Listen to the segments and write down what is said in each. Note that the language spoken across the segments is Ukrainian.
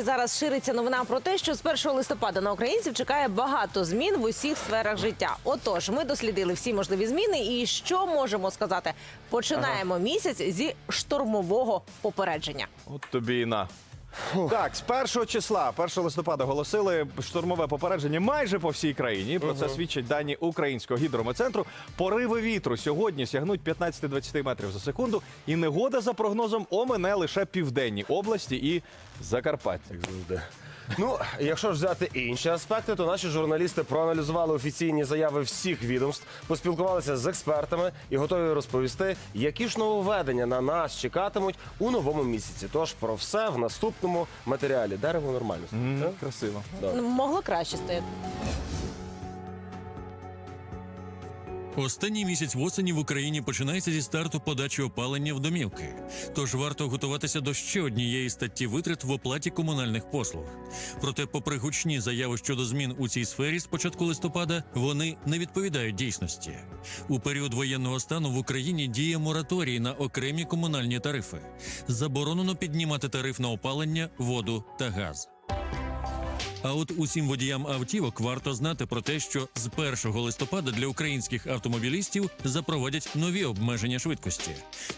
Зараз шириться новина про те, що з 1 листопада на українців чекає багато змін в усіх сферах життя. Отож, ми дослідили всі можливі зміни, і що можемо сказати? Починаємо місяць зі штормового попередження. От тобі і на. Так, з 1 числа, 1 листопада, оголосили штурмове попередження майже по всій країні. Про це свідчать дані українського гідрометцентру. Пориви вітру сьогодні сягнуть 15-20 метрів за секунду, і негода за прогнозом омине лише південні області і Закарпаття. завжди. Ну, якщо ж взяти інші аспекти, то наші журналісти проаналізували офіційні заяви всіх відомств, поспілкувалися з експертами і готові розповісти, які ж нововведення на нас чекатимуть у новому місяці. Тож про все в наступному матеріалі. Дерево нормально. Стоїть, так? Красиво. Да. Ну, Могло краще стояти. Останній місяць восені в Україні починається зі старту подачі опалення в домівки. Тож варто готуватися до ще однієї статті витрат в оплаті комунальних послуг. Проте, попри гучні заяви щодо змін у цій сфері з початку листопада, вони не відповідають дійсності. У період воєнного стану в Україні діє мораторій на окремі комунальні тарифи. Заборонено піднімати тариф на опалення, воду та газ. А от усім водіям автівок варто знати про те, що з 1 листопада для українських автомобілістів запровадять нові обмеження швидкості,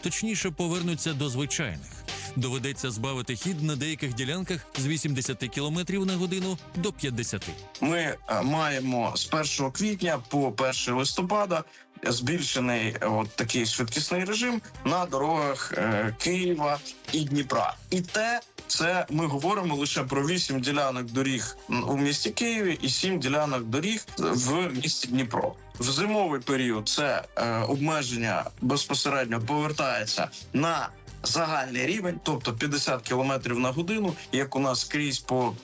точніше повернуться до звичайних. Доведеться збавити хід на деяких ділянках з 80 км на годину до 50. ми е, маємо з 1 квітня по 1 листопада збільшений е, от такий швидкісний режим на дорогах е, Києва і Дніпра. І те. Це ми говоримо лише про 8 ділянок доріг у місті Києві і 7 ділянок доріг в місті Дніпро. В зимовий період це е, обмеження безпосередньо повертається на загальний рівень, тобто 50 км на годину, як у нас скрізь по,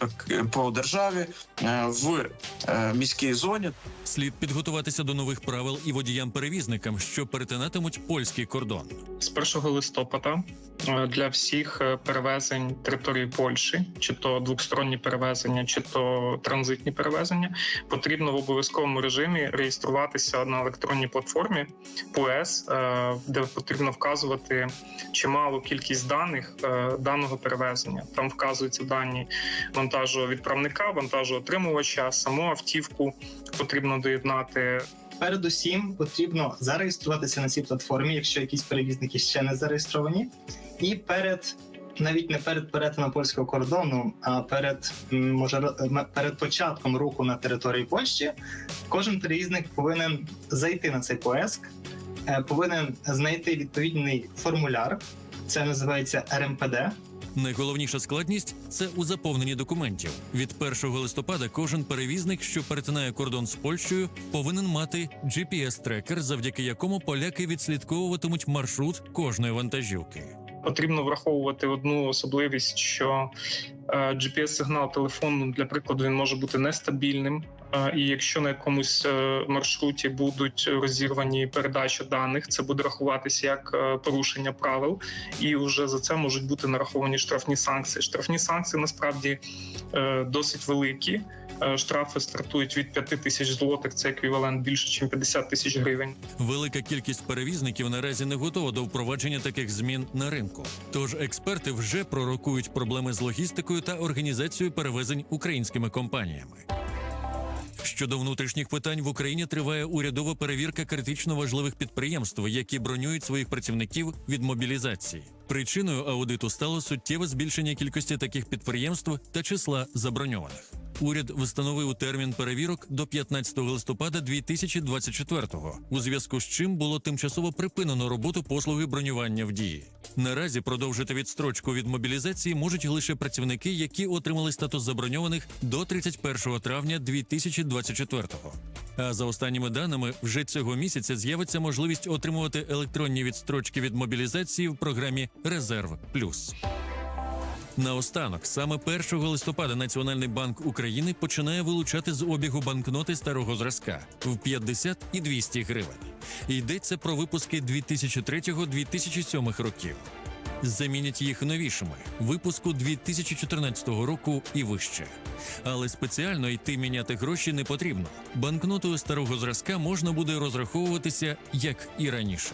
по державі е, в е, міській зоні. Слід підготуватися до нових правил і водіям-перевізникам, що перетинатимуть польський кордон. з 1 листопада е, для всіх перевезень території Польщі, чи то двосторонні перевезення, чи то транзитні перевезення, потрібно в обов'язковому режимі реєструватися на електронній платформі ПОЕС, де потрібно вказувати чималу кількість даних е, даного перевезення. Там вказуються дані вантажовідправника, вантажоотримувача, саму автівку потрібно доєднати Передусім потрібно зареєструватися на цій платформі, якщо якісь перевізники ще не зареєстровані, і перед навіть не перед перетином польського кордону, а перед може перед початком руху на території Польщі, кожен перевізник повинен зайти на цей поеск, повинен знайти відповідний формуляр. Це називається РМПД. Найголовніша складність це у заповненні документів. Від 1 листопада кожен перевізник, що перетинає кордон з Польщею, повинен мати GPS-трекер, завдяки якому поляки відслідковуватимуть маршрут кожної вантажівки. потрібно враховувати одну особливість, що е, GPS-сигнал телефону, для прикладу, він може бути нестабільним. І якщо на якомусь е, маршруті будуть розірвані передачі даних, це буде рахуватися як е, порушення правил, і вже за це можуть бути нараховані штрафні санкції. Штрафні санкції насправді е, досить великі. Штрафи стартують від 5 тисяч злотих, це еквівалент більше, ніж 50 тисяч гривень. Велика кількість перевізників наразі не готова до впровадження таких змін на ринку. Тож експерти вже пророкують проблеми з логістикою та організацією перевезень українськими компаніями. Щодо внутрішніх питань в Україні триває урядова перевірка критично важливих підприємств, які бронюють своїх працівників від мобілізації. Причиною аудиту стало суттєве збільшення кількості таких підприємств та числа заброньованих. Уряд встановив термін перевірок до 15 листопада 2024-го, у зв'язку з чим було тимчасово припинено роботу послуги бронювання в дії. Наразі продовжити відстрочку від мобілізації можуть лише працівники, які отримали статус заброньованих до 31 травня 2024-го. А за останніми даними, вже цього місяця з'явиться можливість отримувати електронні відстрочки від мобілізації в програмі Резерв Плюс. Наостанок, саме 1 листопада Національний банк України починає вилучати з обігу банкноти старого зразка в 50 і 200 гривень. Йдеться про випуски 2003-2007 років. Замінять їх новішими випуску 2014 року і вище. Але спеціально йти міняти гроші не потрібно. Банкнотою старого зразка можна буде розраховуватися як і раніше.